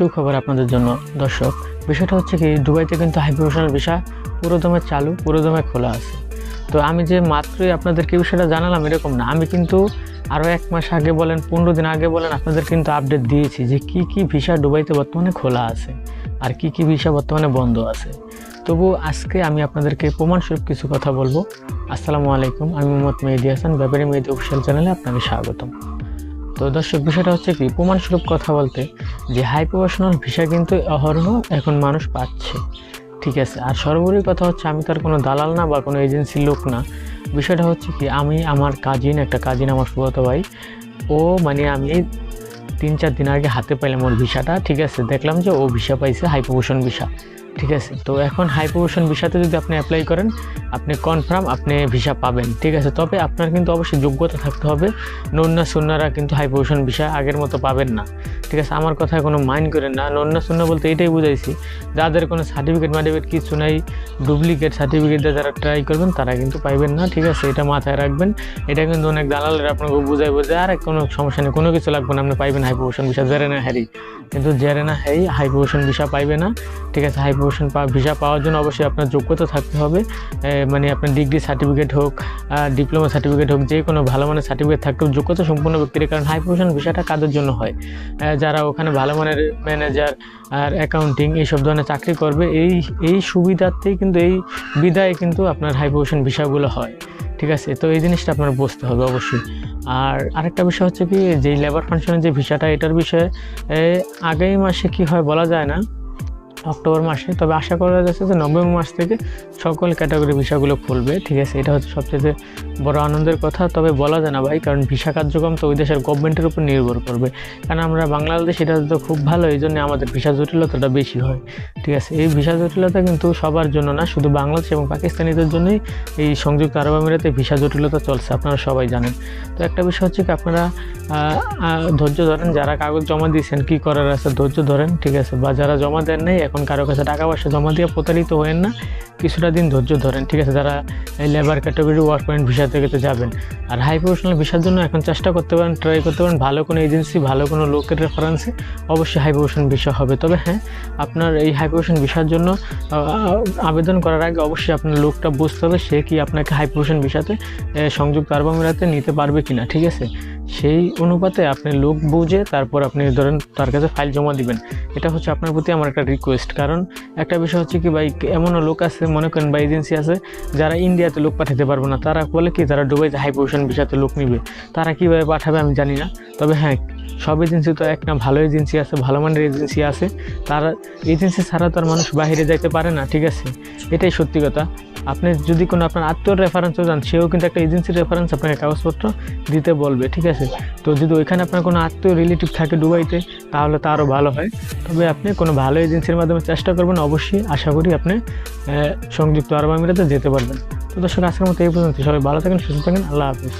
সুখবর আপনাদের জন্য। দর্শক, বিষয়টা হচ্ছে কি, দুবাইতে কিন্তু হাই প্রফেশনাল ভিসা পুরোদমে চালু পুরোদমে খোলা আছে। তো আমি যে মাত্রই আপনাদেরকে বিষয়টা জানালাম, এরকম না। আমি কিন্তু আরও এক মাস আগে বলেন, পনেরো দিন আগে বলেন, আপনাদের কিন্তু আপডেট দিয়েছি যে কি কি ভিসা দুবাইতে বর্তমানে খোলা আছে আর কি কি ভিসা বর্তমানে বন্ধ আছে। তবু আজকে আমি আপনাদেরকে প্রমাণস্বরূপ কিছু কথা বলব। আসসালামু আলাইকুম, আমি মোহাম্মদ মেহেদি হাসান, ব্যাপারী মেহেদি অফিসিয়াল চ্যানেলে আপনাকে স্বাগতম। তো দর্শক, বিষয়টা হচ্ছে কি, প্রমাণস্বরূপ কথা বলতে যে হাই প্রফেশনাল ভিসা কিন্তু অহরহ এখন মানুষ পাচ্ছে। ঠিক আছে, আর সর্বোপরি কথা হচ্ছে আমি তার কোনো দালাল না বা কোনো এজেন্সির লোক না। বিষয়টা হচ্ছে কি, আমি আমার কাজিন একটা কাজিন আমার সুগত ভাই, ও মানে আমি তিন চার দিন আগে হাতে পাইলাম ওর ভিসাটা, ঠিক আছে, দেখলাম যে ও ভিসা পাইছে হাই প্রমোশন ভিসা। ঠিক আছে? তো এখন হাই প্রমোশন ভিসাতে যদি আপনি অ্যাপ্লাই করেন, আপনি কনফার্ম আপনি ভিসা পাবেন, ঠিক আছে? তবে আপনার কিন্তু অবশ্যই যোগ্যতা থাকতে হবে। নন্যা সুন্নারা কিন্তু হাই প্রমোশন ভিসা আগের মতো পাবেন না, ঠিক আছে? আমার কথায় কোনো মাইন্ড করেন না। নন্যা সুন্না বলতে এটাই বুঝাইছি, যাদের কোনো সার্টিফিকেট মার্টিফিকেট কিছু নাই ডুপ্লিকেট সার্টিফিকেট দিয়ে যারা ট্রাই করবেন, তারা কিন্তু পাইবেন না, ঠিক আছে? এটা মাথায় রাখবেন। এটা কিন্তু অনেক দালালের আপনাকে বুঝাই বুঝে আর, কোনো সমস্যা নেই, কোনো কিছু লাগবে না, আপনি পাইবেন হাই প্রমোশন ভিসা জেরে না হ্যারি। কিন্তু জেরে না হ্যারি হাই প্রমোশন ভিসা পাইবে না, ঠিক আছে? হাই প্রমোশন ভিসা পাওয়ার জন্য অবশ্যই আপনার যোগ্যতা থাকতে হবে। মানে আপনার ডিগ্রি সার্টিফিকেট হোক ডিপ্লোমা সার্টিফিকেট হোক যে কোনো ভালো মানের সার্টিফিকেট থাকতে যোগ্যতা সম্পূর্ণ ব্যক্তির, কারণ হাই প্রমোশন ভিসাটা কাদের জন্য হয়? যারা ওখানে ভালো মানের ম্যানেজার আর অ্যাকাউন্টিং এইসব ধরনের চাকরি করবে, এই এই সুবিধাতেই কিন্তু, এই বিদায় কিন্তু আপনার হাই প্রমোশন ভিসাগুলো হয়। ঠিক আছে? তো এই জিনিসটা আপনার বুঝতে হবে অবশ্যই। আর আরেকটা বিষয় হচ্ছে কি যে লেবার ফাংশনের যে ভিসাটা এটার বিষয়ে আগামী মাসে কি হয় বলা যায় না অক্টোবর মাসে। তবে আশা করা যাচ্ছে যে নভেম্বর মাস থেকে সকল ক্যাটাগরি ভিসাগুলো খুলবে। ঠিক আছে, এটা হচ্ছে সবচেয়ে বড় আনন্দের কথা। তবে বলা যায় না ভাই, কারণ ভিসা কার্যক্রম তো ওই দেশের গভর্নমেন্টের উপর নির্ভর করবে। কারণ আমরা বাংলাদেশ, এটা তো খুব ভালো, এই জন্য আমাদের ভিসা জটিলতাটা বেশি হয়। ঠিক আছে, এই ভিসা জটিলতা কিন্তু সবার জন্য না, শুধু বাংলাদেশ এবং পাকিস্তানিদের জন্যই এই সংযুক্ত আরব আমিরাতে ভিসা জটিলতা চলছে, আপনারা সবাই জানেন। তো একটা বিষয় হচ্ছে কি, আপনারা ধৈর্য ধরেন, যারা কাগজ জমা দিয়েছেন, কী করার আছে ধৈর্য ধরেন, ঠিক আছে, বা যারা জমা দেন নাই এখন কারও কাছে টাকা পয়সা জমা দিয়ে প্রতারিত হয়েন না, কিছুটা দিন ধৈর্য ধরেন, ঠিক আছে? যারা labour category work point visa থেকে তো যাবেন। আর হাই প্রফেশনাল ভিসার জন্য এখন চেষ্টা করতে পারেন ট্রাই করতে পারেন। ভালো কোনো এজেন্সি ভালো কোনো লোকের রেফারেন্সে অবশ্যই হাই প্রফেশন ভিসা হবে। তবে হ্যাঁ আপনার এই হাই প্রফেশন ভিসার জন্য আবেদন করার আগে অবশ্যই আপনার লোকটা বুঝতে হবে সে কি আপনাকে হাই প্রফেশন ভিসাতে সংযুক্ত আরব আমিরাতে নিতে পারবে কিনা, ঠিক আছে? সেই অনুপাতে আপনি লোক বুঝে তারপর আপনি ধরেন তার কাছে ফাইল জমা দিবেন। এটা হচ্ছে আপনার প্রতি আমার একটা রিকোয়েস্ট কারণ একটা বিষয় হচ্ছে কি ভাই, এমনও লোক আছে, মনে করেন বা এজেন্সি আছে, যারা ইন্ডিয়াতে লোক পাঠাতে পারবে না। তারা বলে কি তারা দুবাইতে হাই পজিশন ভিসাতে লোক নিবে। তারা কীভাবে পাঠাবে আমি জানি না। তবে হ্যাঁ সব এজেন্সি তো একটা ভালো এজেন্সি আছে, ভালো মানের এজেন্সি আছে। তারা এজেন্সি ছাড়া তো আর মানুষ বাইরে যাইতে পারে না, ঠিক আছে? এটাই সত্যি কথা। আপনি যদি কোনো আপনার আত্মীয় রেফারেন্সও যান, সেও কিন্তু একটা এজেন্সির রেফারেন্স আপনাকে কাগজপত্র দিতে বলবে, ঠিক আছে? তো যদি ওইখানে আপনার কোনো আত্মীয় রিলেটিভ থাকে দুবাইতে তাহলে তো আরও ভালো হয়। তবে আপনি কোনো ভালো এজেন্সির মাধ্যমে চেষ্টা করবেন, অবশ্যই আশা করি আপনি সংযুক্ত আরব আমিরাতে যেতে পারবেন। তো দর্শক আজকের মতো এই পর্যন্ত সবাই ভালো থাকেন সুস্থ থাকেন। আল্লাহ হাফিজ।